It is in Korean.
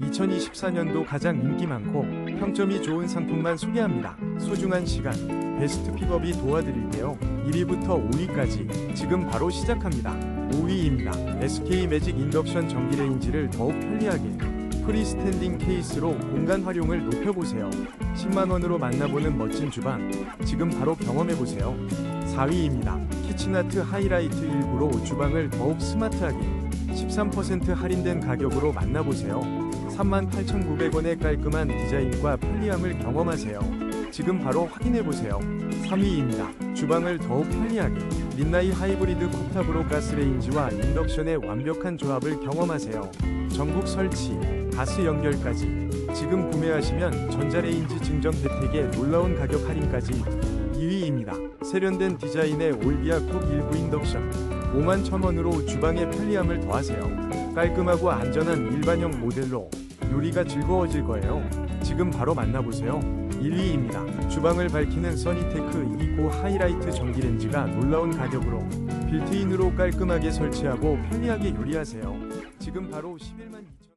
2024년도 가장 인기 많고 평점이 좋은 상품만 소개합니다. 소중한 시간, 베스트 픽업이 도와드릴게요. 1위부터 5위까지 지금 바로 시작합니다. 5위입니다. SK 매직 인덕션 전기레인지를 더욱 편리하게 프리스탠딩 케이스로 공간 활용을 높여보세요. 10만원으로 만나보는 멋진 주방 지금 바로 경험해보세요. 4위입니다. 키친아트 하이라이트 일부로 주방을 더욱 스마트하게 13% 할인된 가격으로 만나보세요. 38,900원의 깔끔한 디자인과 편리함을 경험하세요. 지금 바로 확인해보세요. 3위입니다. 주방을 더욱 편리하게 린나이 하이브리드 쿡탑으로 가스레인지와 인덕션의 완벽한 조합을 경험하세요. 전국 설치, 가스 연결까지 지금 구매하시면 전자레인지 증정 혜택에 놀라운 가격 할인까지 2위입니다. 세련된 디자인의 올비아 쿡19 인덕션 5만 1,000원으로 주방의 편리함을 더하세요. 깔끔하고 안전한 일반형 모델로 요리가 즐거워질 거예요. 지금 바로 만나보세요. 1위입니다. 주방을 밝히는 써니테크 2고 하이라이트 전기레인지가 놀라운 가격으로 빌트인으로 깔끔하게 설치하고 편리하게 요리하세요. 지금 바로 11만 2천